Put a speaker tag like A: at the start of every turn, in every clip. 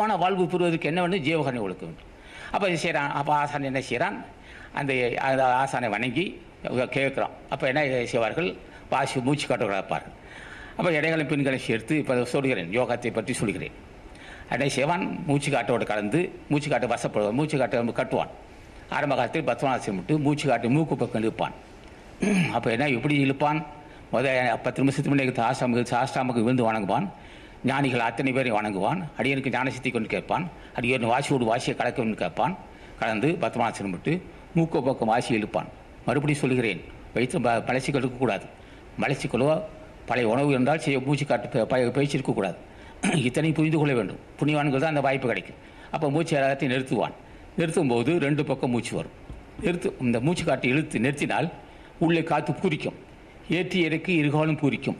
A: மான வாழ்வு பெறுவதற்கு என்ன வேண்டும்? ஜீவகரணை ஒழுக்க வேண்டும். அப்போ இது செய்கிறான் அப்போ ஆசான் என்ன செய்கிறான் அந்த அந்த ஆசானை வணங்கி கேட்குறான். அப்போ என்ன செய்வார்கள்? வாசி மூச்சு காட்டு கிடப்பார்கள் அப்போ இடைகளும் பெண்களை சேர்த்து இப்போ சொல்கிறேன். யோகத்தை பற்றி சொல்கிறேன். என்ன செய்வான்? மூச்சு காட்டோடு கலந்து மூச்சு காட்டு வசப்படுவான் மூச்சு காட்டை கட்டுவான். ஆரம்ப காலத்தில் பத்மநாசம் விட்டு மூச்சு காட்டு மூக்கு பக்கம் இழுப்பான். அப்போ என்ன எப்படி இழுப்பான்? முதல் பத்து நிமிஷத்துக்கு முன்னாடி ஆசாமுக்கு சாஸ்தாமுக்கு விழுந்து வணங்குவான். ஞானிகள் அத்தனை பேரையும் வணங்குவான். அடியனுக்கு ஞானசக்தி கொண்டு கேட்பான். அடியன் வாசியோடு வாசியை கலக்கணும்னு கேட்பான். கலந்து பத்மாசனம் விட்டு மூக்க பக்கம் வாசி இழுப்பான். மறுபடியும் சொல்கிறேன் வயிற்று ப மலச்சிக்கல் இருக்கக்கூடாது. மலச்சிக்கலோ பழைய உணவு இருந்தால் செய்ய மூச்சு காட்டு ப பயிற்சி இருக்கக்கூடாது. இத்தனை புரிந்து கொள்ள வேண்டும். புண்ணியவான்கள் தான் அந்த வாய்ப்பு கிடைக்கும். அப்போ மூச்சு எல்லாத்தையும் நிறுத்துவான். நிறுத்தும் போது ரெண்டு பக்கம் மூச்சு வரும். நிறுத்து இந்த மூச்சு காட்டி இழுத்து நிறுத்தினால் உள்ளே காற்று பூரிக்கும். ஏற்றி இறக்கி இருகாலும் பூரிக்கும்.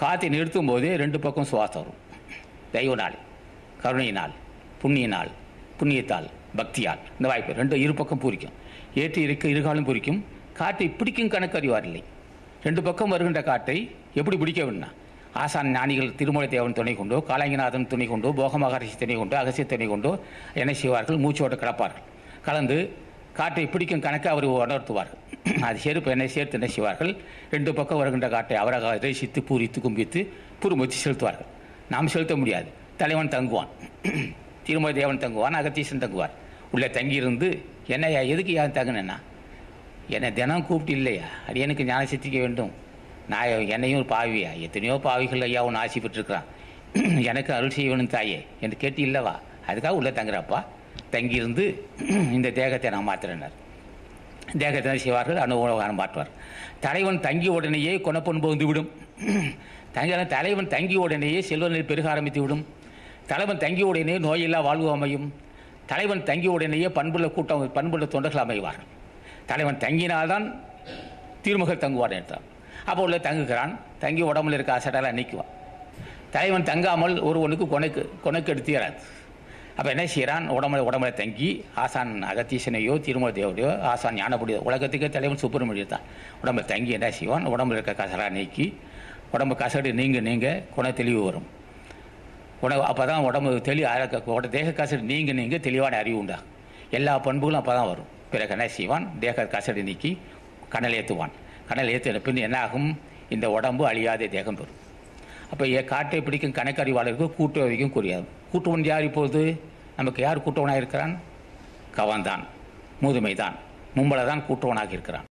A: காற்றை நிறுத்தும் போதே ரெண்டு பக்கம் சுவாசம் வரும். தெய்வ நாள் கருணையினால் புண்ணியினால் புண்ணியத்தால் பக்தியால். இந்த வாய்ப்பு ரெண்டு இரு பக்கம் பூரிக்கும். ஏற்றி இருக்க இருகாலும் பூரிக்கும். காற்றை பிடிக்கும் கணக்கு அறிவாரில்லை ரெண்டு பக்கம் வருகின்ற காற்றை எப்படி பிடிக்க வேணும்னா ஆசான் ஞானிகள் திருமலை தேவன் துணை கொண்டோ காலங்கிநாதன் துணை கொண்டோ போகமகரிஷி துணை கொண்டோ அகசிய துணை கொண்டோ என்ன செய்வார்கள் மூச்சோடு கிடப்பார்கள். கலந்து காற்றை பிடிக்கும் கணக்கு அவர் உணர்த்துவார் அது செருப்பு என்னை சேர்த்து என்ன செய்வார்கள்? ரெண்டு பக்கம் வருகின்ற காட்டை அவராக ரசித்து பூரித்து கும்பித்து புறுமுத்தி செலுத்துவார்கள். நாம் செலுத்த முடியாது. தலைவன் தங்குவான். திருமதி தேவன் தங்குவான் அகத்தீசன் தங்குவார். உள்ளே தங்கியிருந்து என்னையா எதுக்கு யார் தங்குனேன்னா? என்னை தினம் கூப்பிட்டு இல்லையா? அது எனக்கு ஞான சித்திக்க வேண்டும். நான் என்னையும் ஒரு பாவியா? எத்தனையோ பாவிகள் ஐயா ஒன்று ஆசைப்பட்டுருக்கிறான் எனக்கு அருள் செய்ய வேணும் தாயே என்று கேட்டு இல்லைவா? அதுக்காக உள்ளே தங்குறப்பா? தங்கியிருந்து இந்த தேகத்தை நான் மாத்திரனர் தேகத்தை செய்வார்கள்? அனுபவம் மாற்றுவார். தலைவன் தங்கிய உடனேயே குணப்பண்பு வந்து விடும். தங்க தலைவன் தங்கிய உடனேயே செல்வநிலை பெருக ஆரம்பித்து விடும். தலைவன் தங்கிய உடனே நோயில்லா வாழ்வு அமையும். தலைவன் தங்கிய உடனேயே பண்புள்ள கூட்டம் பண்புள்ள தொண்டர்கள் அமைவார்கள். தலைவன் தங்கினால்தான் திருமகள் தங்குவார் என்றான் அப்போ உள்ள தங்குகிறான். தங்கி உடம்புல இருக்க அசடெல்லாம் நீக்குவான். தலைவன் தங்காமல் ஒருவனுக்கு கொனைக்கு கொனைக்கு எடுத்துறாது அப்போ என்ன செய்கிறான் உடம்புல உடம்புல தங்கி ஆசான் அகத்தீசனையோ திருமல தேவரையோ ஆசான் ஞானப்படியோ உலகத்துக்கே தலைவன் சுப்பிரமணியர் தான். உடம்புல தங்கி என்ன செய்வான்? உடம்புல இருக்க கசரா நீக்கி உடம்பு கசடு நீங்க நீங்க குண தெளிவு வரும். உணவு அப்போ தான் உடம்பு தெளி உட தேக கசடு நீங்க நீங்க தெளிவான அறிவு உண்டா? எல்லா பண்புகளும் அப்போ தான் வரும். பிறகு என்ன செய்வான்? தேக கசடு நீக்கி கனல் ஏற்றுவான் கனல் ஏற்றின பின் என்ன ஆகும்? இந்த உடம்பு அழியாத தேகம் பெறும். அப்போ காட்டை பிடிக்கும் கணக்கறிவாளருக்கு கூட்டு வைக்கும் கூறியாது. கூட்டுவன் யார் இப்போது நமக்கு யார் கூட்டுவனாக இருக்கிறான் கவன்தான். முதுமை தான் மும்பலை தான் கூட்டுவனாக இருக்கிறான்.